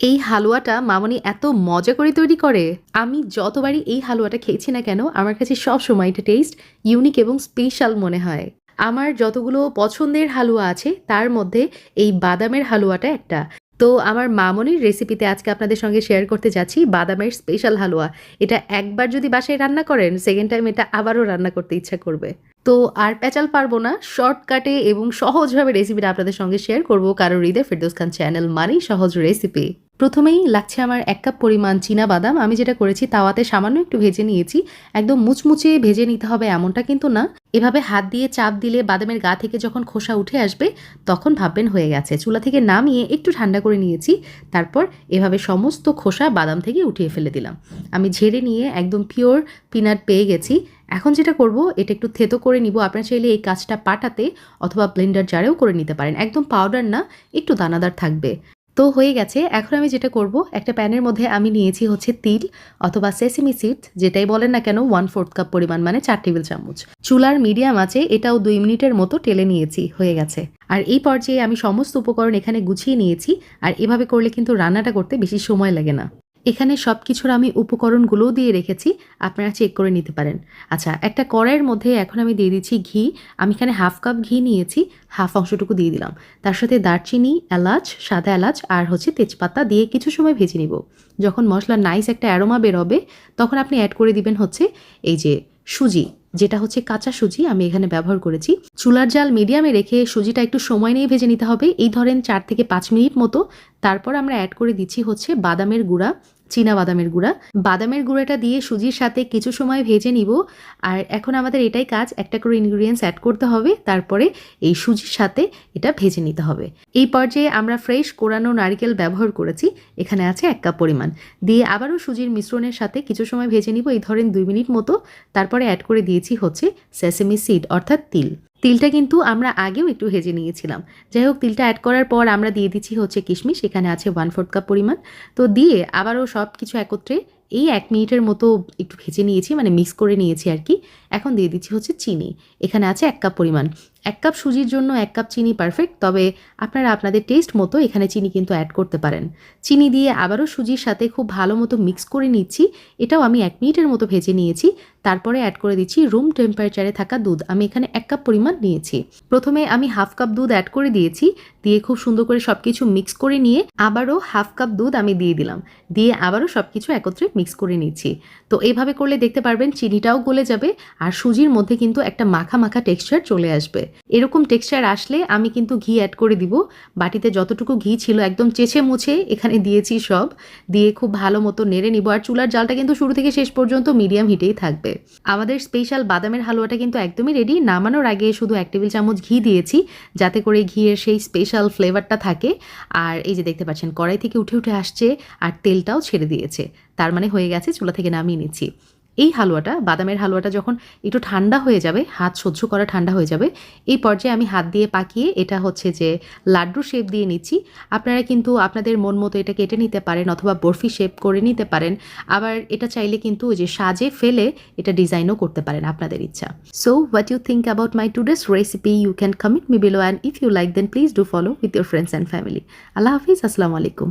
এই হালুয়াটা মামনি এত মজা করে তৈরি করে। আমি যতবারই এই হালুয়াটা খেয়েছি না কেন, আমার কাছে সব সময় এটা টেস্ট ইউনিক এবং স্পেশাল মনে হয়। আমার যতগুলো পছন্দের হালুয়া আছে, তার মধ্যে এই বাদামের হালুয়াটা একটা। তো আমার মামনির রেসিপিতে আজকে আপনাদের সঙ্গে শেয়ার করতে যাচ্ছি বাদামের স্পেশাল হালুয়া। এটা একবার যদি বাসায় রান্না করেন সেকেন্ড টাইম এটা আবারও রান্না করতে ইচ্ছা করবে। তো আর প্যাচাল পারব না, শর্টকাটে এবং সহজভাবে রেসিপিটা আপনাদের সঙ্গে শেয়ার করব কারণ হৃদয় ফেরদৌস খান চ্যানেল মানেই সহজ রেসিপি প্রথমেই লাগছে আমার এক কাপ পরিমাণ চীনা বাদাম, আমি যেটা করেছি তাওয়াতে সামান্য একটু ভেজে নিয়েছি, একদম মুচমুচে ভেজে নিতে হবে এমনটা কিন্তু না। এভাবে হাত দিয়ে চাপ দিলে বাদামের গা থেকে যখন খোসা উঠে আসবে, তখন ভাববেন হয়ে গেছে। চুলা থেকে নামিয়ে একটু ঠান্ডা করে নিয়েছি, তারপর এভাবে সমস্ত খোসা বাদাম থেকে উঠিয়ে ফেলে দিলাম। আমি ঝেড়ে নিয়ে একদম পিওর পিনাট পেয়ে গেছি এখন যেটা করব, এটা একটু থেতো করে নিব। আপনারা চাইলে এই কাজটা পাটাতে অথবা ব্লেন্ডার জারেও করে নিতে পারেন। একদম পাউডার না, একটু দানাদার থাকবে। তো হয়ে গেছে। এখন আমি যেটা করব, একটা প্যানের মধ্যে আমি নিয়েছি হচ্ছে তিল অথবা সেসিমি সিড যেটাই বলেন না কেন ওয়ান ফোর্থ কাপ পরিমাণ মানে চার টেবিল চামচ। চুলার মিডিয়াম আছে, এটাও দুই মিনিটের মতো টেলে নিয়েছি, হয়ে গেছে। আর এই পর্যায়ে আমি সমস্ত উপকরণ এখানে গুছিয়ে নিয়েছি, আর এভাবে করলে কিন্তু রান্নাটা করতে বেশি সময় লাগে না। এখানে সব কিছুর আমি উপকরণগুলোও দিয়ে রেখেছি, আপনারা চেক করে নিতে পারেন। আচ্ছা একটা কড়াইয়ের মধ্যে এখন আমি দিয়ে দিচ্ছি ঘি। আমি এখানে হাফ কাপ ঘি নিয়েছি হাফ অংশটুকু দিয়ে দিলাম। তার সাথে দারচিনি, এলাচ, সাদা এলাচ আর হচ্ছে তেজপাতা দিয়ে কিছু সময় ভেজে নিব। যখন মশলার নাইস একটা অ্যারোমা বেরোবে, তখন আপনি অ্যাড করে দিবেন হচ্ছে এই যে সুজি, যেটা হচ্ছে কাঁচা সুজি, আমি এখানে ব্যবহার করেছি। চুলার জাল মিডিয়ামে রেখে সুজিটা একটু সময় নিয়ে ভেজে নিতে হবে। এই ধরেন চার থেকে পাঁচ মিনিট মতো তারপর আমরা অ্যাড করে দিচ্ছি হচ্ছে বাদামের গুঁড়া, চীনা বাদামের গুঁড়া। বাদামের গুঁড়াটা দিয়ে সুজির সাথে কিছু সময় ভেজে নিব। আর এখন আমাদের এটাই কাজ, একটা করে ইনগ্রিডিয়েন্টস অ্যাড করতে হবে। তারপরে এই সুজির সাথে এটা ভেজে নিতে হবে। এই পর্যায়ে আমরা ফ্রেশ কোরানো নারিকেল ব্যবহার করেছি। এখানে আছে এক কাপ পরিমাণ। দিয়ে আবারও সুজির মিশ্রণের সাথে কিছু সময় ভেজে নিব। এই ধরেন দুই মিনিট মতো। তারপরে অ্যাড করে দিয়েছি হচ্ছে সেসেমি সিড অর্থাৎ তিল। তিলটা কিন্তু আমরা আগেও একটু ভেজে নিয়েছিলাম। যাই হোক, তিলটা অ্যাড করার পর আমরা দিয়ে দিচ্ছি হচ্ছে কিশমিশ, এখানে আছে ওয়ান ফোর্থ কাপ পরিমাণ। তো দিয়ে আবারও সব কিছু একত্রে এই এক মিনিটের মতো একটু ভেজে নিয়েছি মানে মিক্স করে নিয়েছি আর কি। এখন দিয়ে দিচ্ছি হচ্ছে চিনি, এখানে আছে এক কাপ পরিমাণ। এক কাপ সুজির জন্য এক কাপ চিনি পারফেক্ট তবে আপনারা আপনাদের টেস্ট মতো এখানে চিনি কিন্তু অ্যাড করতে পারেন। চিনি দিয়ে আবারও সুজির সাথে খুব ভালো মতো মিক্স করে নিচ্ছি। এটাও আমি এক মিনিটের মতো ভেজে নিয়েছি। তারপরে অ্যাড করে দিচ্ছি রুম টেম্পারেচারে থাকা দুধ। আমি এখানে এক কাপ পরিমাণ নিয়েছি। প্রথমে আমি হাফ কাপ দুধ অ্যাড করে দিয়েছি। দিয়ে খুব সুন্দর করে সব কিছু মিক্স করে নিয়ে আবারও হাফ কাপ দুধ আমি দিয়ে দিলাম। দিয়ে আবারও সব কিছু একত্রে মিক্স করে নিচ্ছি। তো এইভাবে করলে দেখতে পারবেন, চিনিটাও গলে যাবে আর সুজির মধ্যে কিন্তু একটা মাখা মাখা টেক্সচার চলে আসবে। এরকম টেক্সচার আসলে আমি কিন্তু ঘি অ্যাড করে দিব। বাটিতে যতটুকু ঘি ছিল একদম চেছে মুছে এখানে দিয়েছি সব। দিয়ে খুব ভালো মতো নেড়ে নিব। আর চুলার জালটা কিন্তু শুরু থেকে শেষ পর্যন্ত মিডিয়াম হিটেই থাকবে। আমাদের স্পেশাল বাদামের হালুয়াটা কিন্তু একদমই রেডি নামানোর আগে শুধু এক টেবিল চামচ ঘি দিয়েছি, যাতে করে ঘিয়ের সেই স্পেশাল ফ্লেভারটা থাকে। আর এই যে দেখতে পাচ্ছেন, কড়াই থেকে উঠে উঠে আসছে, আর তেলটাও ছেড়ে দিয়েছে। তার মানে হয়ে গেছে, চুলা থেকে নামিয়ে নিচ্ছি। এই হালুয়াটা, বাদামের হালুয়াটা যখন একটু ঠান্ডা হয়ে যাবে, হাত সহ্য করা ঠান্ডা হয়ে যাবে, এই পর্যায়ে আমি হাত দিয়ে পাকিয়ে এটা হচ্ছে যে লাড্ডু শেপ দিয়ে নিচ্ছি। আপনারা কিন্তু আপনাদের মন মতো এটা কেটে নিতে পারেন অথবা বরফি শেপ করে নিতে পারেন। আবার এটা চাইলে কিন্তু ওই যে সাজে ফেলে এটা ডিজাইনও করতে পারেন আপনাদের ইচ্ছা। So what you think about my today's recipe you can comment me below and if you like then please do follow with your friends and family আল্লাহ হাফিজ, আসসালামু আলাইকুম।